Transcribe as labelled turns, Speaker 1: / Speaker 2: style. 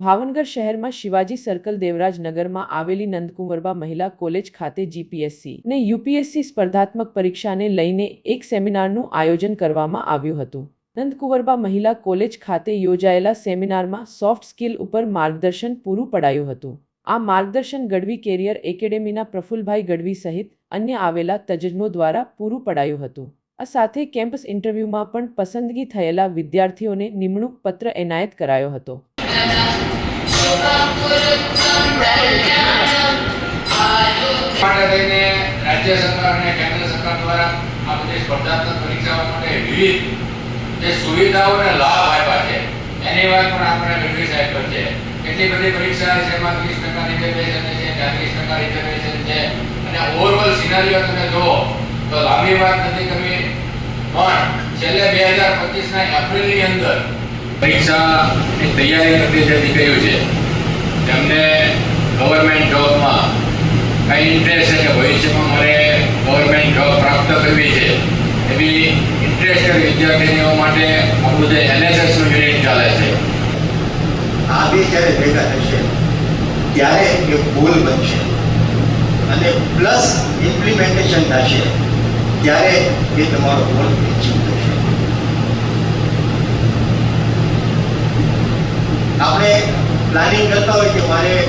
Speaker 1: ભાવનગર શહેરમાં શિવાજી સર્કલ દેવરાજ નગરમાં આવેલી નંદકુંવરબા મહિલા કોલેજ ખાતે જીપીએસસી ને યુપીએસસી સ્પર્ધાત્મક પરીક્ષાને લઈને એક સેમિનારનું આયોજન કરવામાં આવ્યું હતું. નંદકુંવરબા મહિલા કોલેજ ખાતે યોજાયેલા સેમિનારમાં સોફ્ટ સ્કિલ ઉપર માર્ગદર્શન પૂરું પડાયું હતું. આ માર્ગદર્શન ગઢવી કેરિયર એકેડેમીના પ્રફુલભાઈ ગઢવી સહિત અન્ય આવેલા તજજ્ઞો દ્વારા પૂરું પડાયું હતું. આ સાથે કેમ્પસ ઇન્ટરવ્યૂમાં પણ પસંદગી થયેલા વિદ્યાર્થીઓને નિમણૂક પત્ર એનાયત કરાયો હતો.
Speaker 2: રાજ્ય સરકાર અને કેન્દ્ર સરકાર દ્વારા આ બધી સ્પર્ધાત્મક પરીક્ષાઓ માટે વિવિધ જે સુવિધાઓ અને લાભ આપ્યા છે, એની વાત પણ આપણે ગઢવી સાહેબ પર છે. કેટલી બધી પરીક્ષા છે એમાં ત્રીસ ટકા રિઝર્વેશન છે, ચાલીસ ટકા રિઝર્વેશન છે. અને ઓવરઓલ સિનારીઓ તમે જુઓ, તો લાંબી વાત નથી કરવી, પણ છેલ્લે બે હજાર પચીસના એપ્રિલની અંદર પરીક્ષાની તૈયારી નથી જે નીકળ્યું છે, તેમને ગવર્મેન્ટ જોબમાં કઈ ઇન્ટરેસ્ટ છે કે ભવિષ્યમાં મારે ગવર્મેન્ટ જોબ પ્રાપ્ત કરવી છે એવી
Speaker 3: આ બે જ્યારે ભેગા થશે, ત્યારે એ બનશે. અને પ્લસ ઇમ્પ્લિમેન્ટેશન થશે, ત્યારે એ તમારો ગોલ થશે. આપણે પ્લાનિંગ કરતા હોય કે મારે